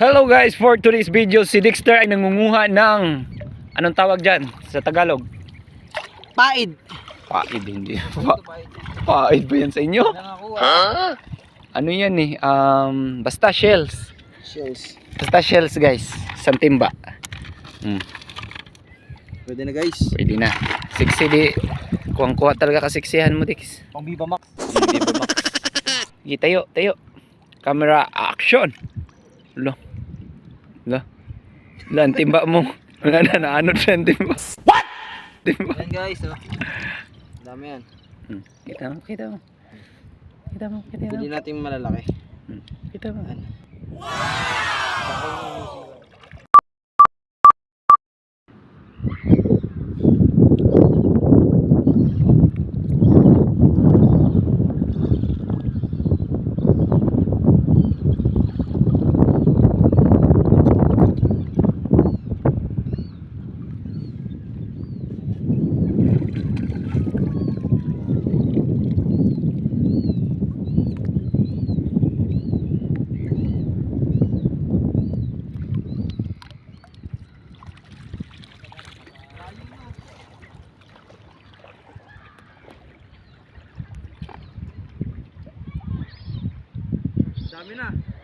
Hello guys, for today's video, si Dexter ay nangunguha ng anong tawag dyan sa Tagalog? Paid. Paid, hindi. Pa paid ba yan sa inyo? Nangakuha. Ano yan eh? Um, basta shells. Shells. Basta shells guys. Santimba. Hmm, Pwede na guys. pwede na. Sexy di. Kuwang-kuha talaga kasiksihan mo, Dex. Pang Viva Max. Ba, Max? Sige, tayo, tayo. Camera action. Lo. Lo. Lo, ang timba mo. Wala na, naanod siya ang timba. What? Timba. Yan guys. Oh. Dami yan. Hmm. Kita mo, kita mo. Kita mo, kita mo. Hindi natin malalaki. Hmm. Kita mo. Yan. Dami na.